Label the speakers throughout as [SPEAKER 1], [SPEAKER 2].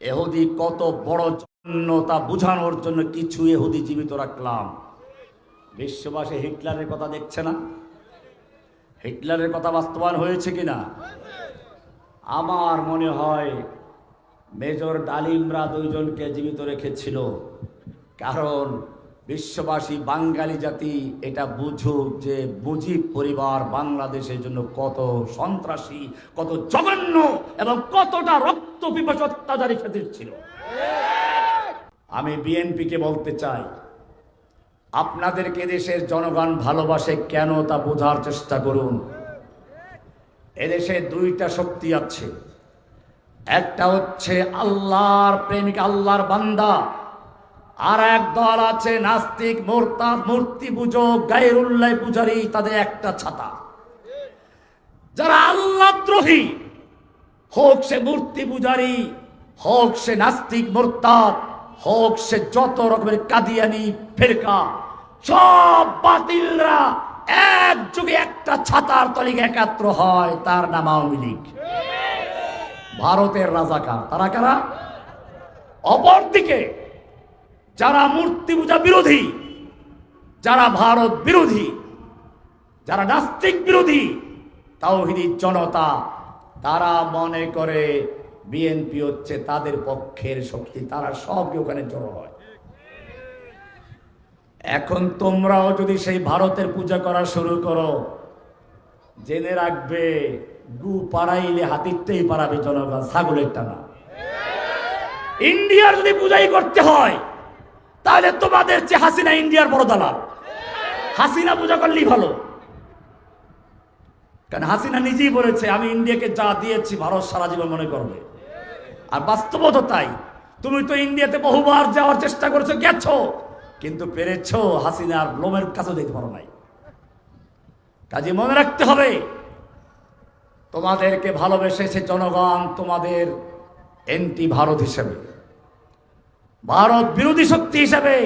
[SPEAKER 1] এহুদি কত বড় জন্য তা বোঝানোর জন্য কিছু এহুদি জীবিত রাখলাম। বিশ্ববাসী হিটলারের কথা দেখছে না? হিটলারের কথা বাস্তবায়ন হয়েছে কিনা? আমার মনে হয় মেজর ডালিমরা দুইজনকে জীবিত রেখেছিল। কারণ বিশ্ববাসী বাঙালি জাতি এটা বুঝুক যে মুজিব পরিবার বাংলাদেশের জন্য কত সন্ত্রাসী, কত জঘন্য এবং কতটা রক্ত পিপাস অত্যাচারী ফেদির ছিল। আমি বিএনপিকে বলতে চাই, আপনাদেরকে দেশের জনগণ ভালোবাসে কেন তা বোঝার চেষ্টা করুন। এদেশে দুইটা শক্তি আছে। একটা হচ্ছে আল্লাহর প্রেমিক, আল্লাহর বান্দা। আর এক দল আছে নাস্তিক, মোরতাদ, মূর্তি পুজো গায়ের গায়েরুল্লাহ পূজারি, তাদের একটা ছাতা। যারা আল্লাহ দ্রোহী হোক সে মূর্তি পূজারি, হোক সে নাস্তিক মোরতাদ, হোক সে যত রকমের কাদিয়ানি, ফেরকা, সব বাতিলরা এক যুগে একটা ছাতার তলিকে একাত্র হয়, তার নাম আওয়ামী লীগ। ভারতের রাজাকার তারা কারা? অপরদিকে যারা মূর্তি পূজা বিরোধী, যারা ভারত বিরোধী, যারা নাস্তিক বিরোধী তাওহিদি জনতা তারা মনে করে বিএনপি হচ্ছে তাদের পক্ষের শক্তি, তারা সবই ওখানে জড়ো হয়। এখন তোমরাও যদি সেই ভারতের পূজা করা শুরু করো, জেনে রাখবে, গু পাড়াইলে হাতিরতেই পারাবে জনগণ, ছাগলের টানা। ইন্ডিয়ার যদি পূজাই করতে হয়, তাহলে তোমাদের চেয়ে হাসিনা ইন্ডিয়ার বড় দালাল। হাসিনা পূজা করলেই ভালো। কারণ হাসিনা নিজেই বলেছে, আমি ইন্ডিয়াকে যা দিয়েছি, ভারত সারা জীবন মনে করবে। আর বাস্তবত তাই। তুমি তো ইন্ডিয়াতে বহুবার যাওয়ার চেষ্টা করেছ, গেছো। কিন্তু পেরেছ হাসিনার লোমের কাছে যেতে পারো নাই। কাজে মনে রাখতে হবে, তোমাদেরকে ভালোবেসেছে জনগণ তোমাদের এন্টি ভারত হিসেবে। ভারত বিরোধী শক্তি হিসেবে।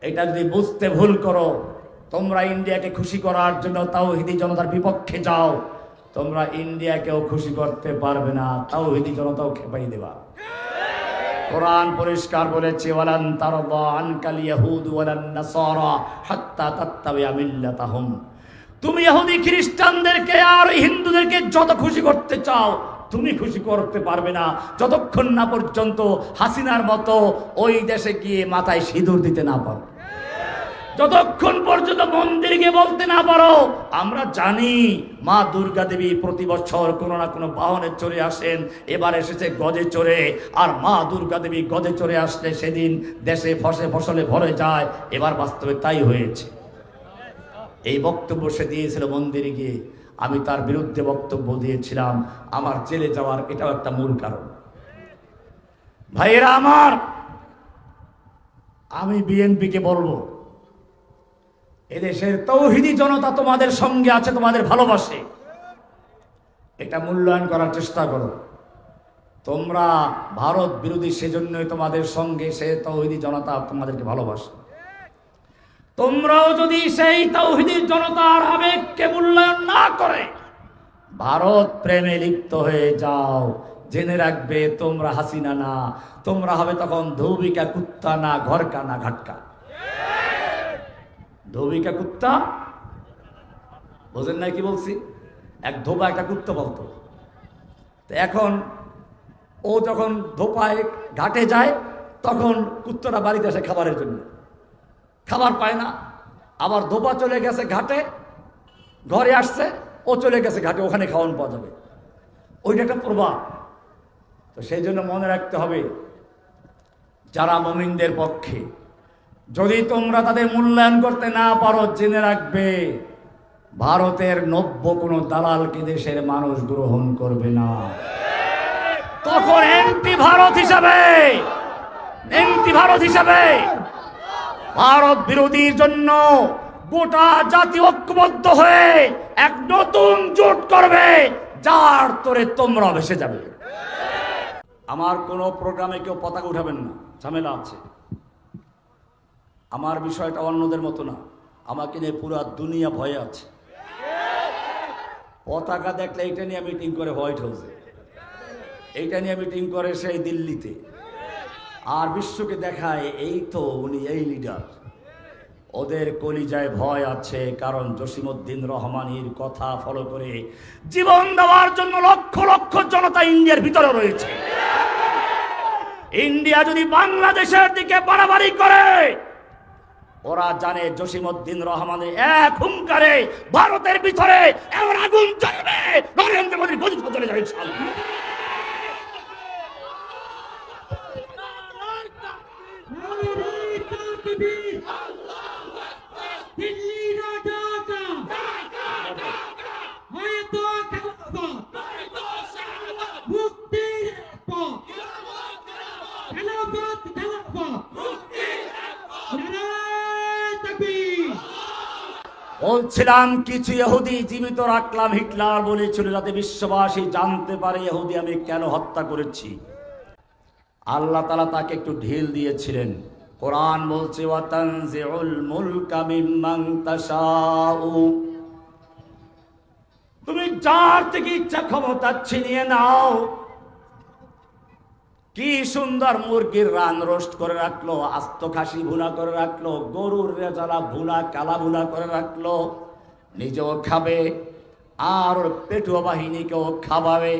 [SPEAKER 1] এটা যদি বুঝতে ভুল করো তোমরা ইন্ডিয়াকে খুশি করার জন্য তাও হিদি জনতার বিপক্ষে যাও। তোমরা ইন্ডিয়াকেও খুশি করতে পারবে না। তাও হিদি জনতাও খেপাই দেবা। কোরআন পরিষ্কার বলেছে, ওয়ালান তারদা আনকাল ইয়াহুদ ওয়ালান নাসারা হাত্তা তাত্তাবিয়া মিল্লাতাহুম। তুমি ইহুদি খ্রিস্টানদেরকে আর হিন্দুদেরকে যত খুশি করতে চাও, তুমি খুশি করতে পারবে না। যতক্ষণ না পর্যন্ত হাসিনার মতো ওই দেশে গিয়ে মাথায় সিঁদুর দিতে না পারো। যতক্ষণ পর্যন্ত মন্দিরে গিয়ে বলতে না পারো, আমরা জানি মা দুর্গা দেবী প্রতি বছর কোনো না কোনো বাহনে চড়ে আসেন, এবার এসেছে গজে চড়ে, আর মা দুর্গা দেবী গজে চড়ে আসলে সেদিন দেশে ফসে ফসলে ভরে যায়, এবার বাস্তবে তাই হয়েছে। এই বক্তব্য সে দিয়েছিল মন্দিরে গিয়ে, আমি তার বিরুদ্ধে বক্তব্য দিয়েছিলাম, আমার জেলে যাওয়ার এটাও একটা মূল কারণ। ভাইয়েরা আমার, আমি বিএনপিকে বলব এদেশের তৌহিদি জনতা তোমাদের সঙ্গে আছে, তোমাদের ভালোবাসে। এটা মূল্যায়ন করার চেষ্টা করো। তোমরা ভারত বিরোধী সেজন্যই তোমাদের সঙ্গে সে তৌহিদি জনতা তোমাদেরকে ভালোবাসে। তোমরাও যদি সেই তৌহিদি জনতার আবেগকে মূল্যায়ন না করে, ভারত প্রেমে লিপ্ত হয়ে যাও। জেনে রাখবে তোমরা হাসিনা না তোমরা হবে তখন ধৌবিকা কুত্তা না ঘরকা না ঘাটকা। ধোবিকা কুত্তা? বোঝেন নাই কি বলছি? এক ধোপা একটা কুত্তা বলতো। তো এখন ও যখন ধোপায় ঘাটে যায়, তখন কুত্তাটা বাড়িতে আসে খাবারের জন্য। খাবার পায় না। আবার ধোপা চলে গেছে ঘাটে, ঘরে আসছে, ও চলে গেছে ঘাটে, ওখানে খাওয়ান পাওয়া যাবে। ওইটা একটা প্রভাব তো সেই জন্য মনে রাখতে হবে, যারা মমিনদের পক্ষে যদি তোমরা তাদের মূল্যায়ন করতে না পারো, জেনে রাখবে, ভারতের নব্য কোনো দালালকে দেশের মানুষ গ্রহণ করবে না। তখন এমপি ভারত হিসাবে, এমপি ভারত হিসাবে, ভারত বিরোধীর জন্য গোটা জাতি ঐক্যবদ্ধ হয়ে এক নতুন জোট করবে, যার তোরে তোমরা ভেসে যাবে। আমার কোনো প্রোগ্রামে কেউ পতাকা উঠাবেন না, ঝামেলা আছে। আমার বিষয়টা অন্যদের মতো না। আমাকে নিয়ে পুরা দুনিয়া ভয়ে আছে। পতাকা দেখলে এটা নিয়ে মিটিং করে হোয়াইট হাউসে। এইটা নিয়ে মিটিং করে সেই দিল্লিতে। আর বিশ্বকে দেখায় এই তো উনি এই লিডার ওদের কলিজায় ভয় আছে, কারণ জসিমুদ্দিন রহমানির কথা ফলো করে জীবন দেওয়ার জন্য লক্ষ লক্ষ জনতা ইন্ডিয়ার ভিতরে রয়েছে। ইন্ডিয়া যদি বাংলাদেশের দিকে বাড়াবাড়ি করে ওরা জানে জসিমউদ্দিন রহমানের এক হুঙ্কারে ভারতের ভিতরে এমন আগুন জ্বলবে, নরেন্দ্র মোদীর গদি চলে যাবে ইনশাআল্লাহ। বলছিলাম, কিছু ইহুদি জীবিত রাখলাম, হিটলার বলেছিল, যাতে বিশ্ববাসী জানতে পারে ইহুদি আমি কেন হত্যা করেছি। আল্লাহ তালা তাকে একটু ঢিল দিয়েছিলেন। কোরআন বলছে তুমি যার থেকে ইচ্ছা ক্ষমতা ছিনিয়ে নাও কি সুন্দর মুরগির রান রোস্ট করে রাখল, আস্ত খাসি ভুনা করে রাখল, গরুর রেজালা ভুনা, কালা ভুনা করে রাখল, নিজেও খাবে, আর পেটুয়া বাহিনীকেও খাওয়াবে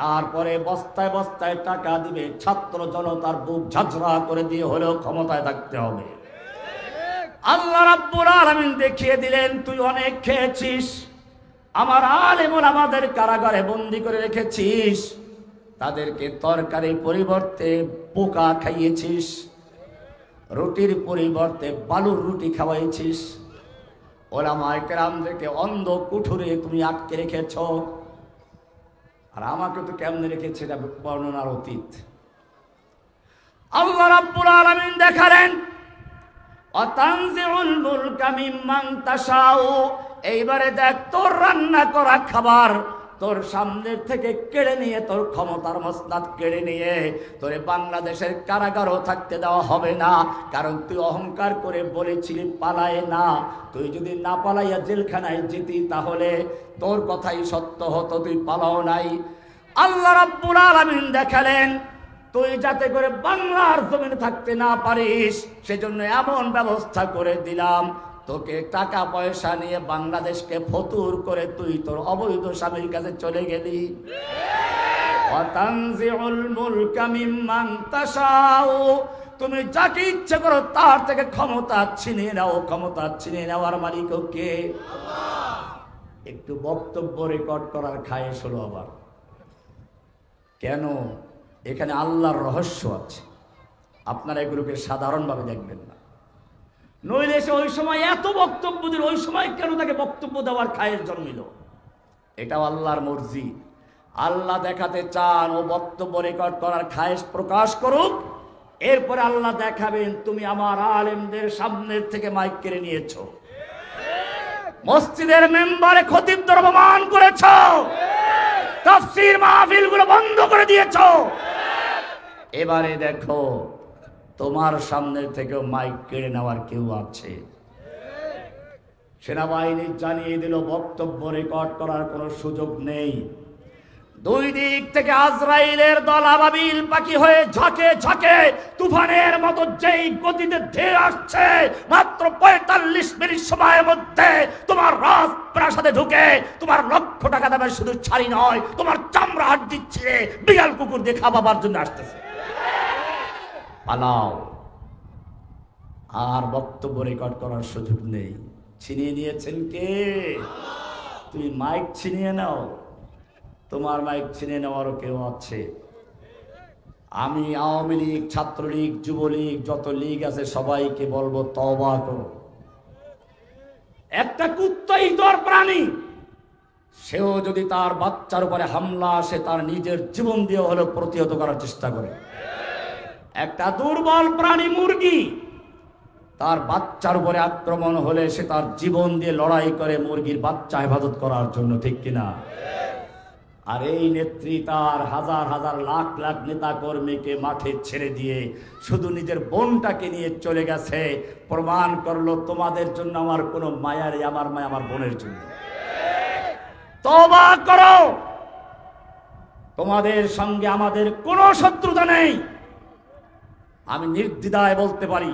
[SPEAKER 1] তারপরে বস্তায় বস্তায় টাকা দিবে, ছাত্র জনতার বুক ঝাঁঝরা করে দিয়ে হলেও ক্ষমতায় থাকতে হবে। আল্লাহ রাব্বুল আলামিন দেখিয়ে দিলেন, তুই অনেক খেয়েছিস, আমার আলেমুল আমাদের কারাগারে বন্দি করে রেখেছিস। তাদেরকে তরকারির পরিবর্তে পোকা খাইয়েছিস, রুটির পরিবর্তে বালুর রুটি খাওয়াইছিস। ওলামায় কেরামদেরকে অন্ধ কুঠুরে তুমি আটকে রেখেছ। আর আমাকে তো কেমনে রেখেছে এটা বর্ণনার অতীত। আল্লাহ রাব্বুল আলামিন দেখালেন, অতানজিউল মুলকা মিম্মান তাশাউ এইবারে দেখ তোর রান্না করা খাবার তোর সামনের থেকে কেড়ে নিয়ে, তোর ক্ষমতার মসনাদ কেড়ে নিয়ে তোরে বাংলাদেশের কারাগারও থাকতে দেওয়া হবে না। কারণ তুই অহংকার করে বলেছিলি, পালায় না। তুই যদি না পালাইয়া জেলখানায় যেতি তাহলে তোর কথাই সত্য হতো, তুই পালাও নাই। আল্লাহ রাব্বুল আলামিন দেখালেন, তুই যাতে করে বাংলার জমিনে থাকতে না পারিস, সেজন্য এমন ব্যবস্থা করে দিলাম। তোকে টাকা পয়সা নিয়ে বাংলাদেশকে ফতুর করে তুই তোর অবৈধ স্বামীর কাছে চলে গেলি। মুলকা তুমি যাকে ইচ্ছে করো তার থেকে ক্ষমতা ছিনিয়ে নাও, ক্ষমতা ছিনিয়ে নেওয়ার মালিকও কে? একটু বক্তব্য রেকর্ড করার খায়েশ হলো আবার কেন? এখানে আল্লাহর রহস্য আছে। আপনারা এগুলোকে সাধারণভাবে দেখবেন না। নইলে সে ওই সময় এত বক্তব্য দিল, ওই সময় কেন তাকে বক্তব্য দেওয়ার খায়ের জন্মিল? এটাও আল্লাহর মর্জি। আল্লাহ দেখাতে চান, ও বক্তব্য রেকর্ড করার খায়েশ প্রকাশ করুক। এরপরে আল্লাহ দেখাবেন, তুমি আমার আলেমদের সামনের থেকে মাইক কেড়ে নিয়েছ। মসজিদের মেম্বারে খতিব দ্রব্যমান করেছ। তাফসির মাহফিলগুলো বন্ধ করে দিয়েছ। এবারে দেখো তোমার সামনে থেকেও মাইক কেড়ে নেওয়ার কেউ আছে? সেনাবাহিনী জানিয়ে দিল, বক্তব্য রেকর্ড করার কোনো সুযোগ নেই। দুই দিক থেকে আজরাইলের দল আবাবিল পাখি হয়ে ঝাঁকে ঝাঁকে তুফানের মতো যেই গতিতে ধেয়ে আসছে, মাত্র পঁয়তাল্লিশ মিনিট সময়ের মধ্যে তোমার রাজ প্রাসাদে ঢুকে তোমার লক্ষ টাকা দামের শুধু ছাড়ি নয়, তোমার চামড়া হাট দিচ্ছে, বিড়াল কুকুর দিয়ে খাওয়াবার জন্য আসতেছে। পালাও। আর বক্তব্য রেকর্ড করার সুযোগ নেই। ছিনিয়ে নিয়েছেন কে? তুমি মাইক ছিনিয়ে নাও। তোমার মাইক ছিনিয়ে নেওয়ারও কেউ আছে। আমি আওয়ামী লীগ, ছাত্রলীগ, যুবলীগ, যত লীগ আছে, সবাইকে বলব তবা করো। একটা কুত্তা ইতর প্রাণী, সেও যদি তার বাচ্চার উপরে হামলা আসে, তার নিজের জীবন দিয়ে হলেও প্রতিহত করার চেষ্টা করে। একটা দুর্বল প্রাণী মুরগি। তার বাচ্চার উপরে আক্রমণ হলে সে তার জীবন দিয়ে লড়াই করে মুরগির বাচ্চা হেফাজত করার জন্য, ঠিক কিনা? আর এই নেত্রী তার হাজার হাজার লাখ লাখ নেতা কর্মীকে মাঠে ছেড়ে দিয়ে শুধু নিজের বোনটাকে নিয়ে চলে গেছে, প্রমাণ করল তোমাদের জন্য আমার কোনো মায়ারে আমার মায়া আমার বোনের জন্য। তবা তোমাদের সঙ্গে আমাদের কোনো শত্রুতা নেই। আমি নির্দ্বিধায় বলতে পারি।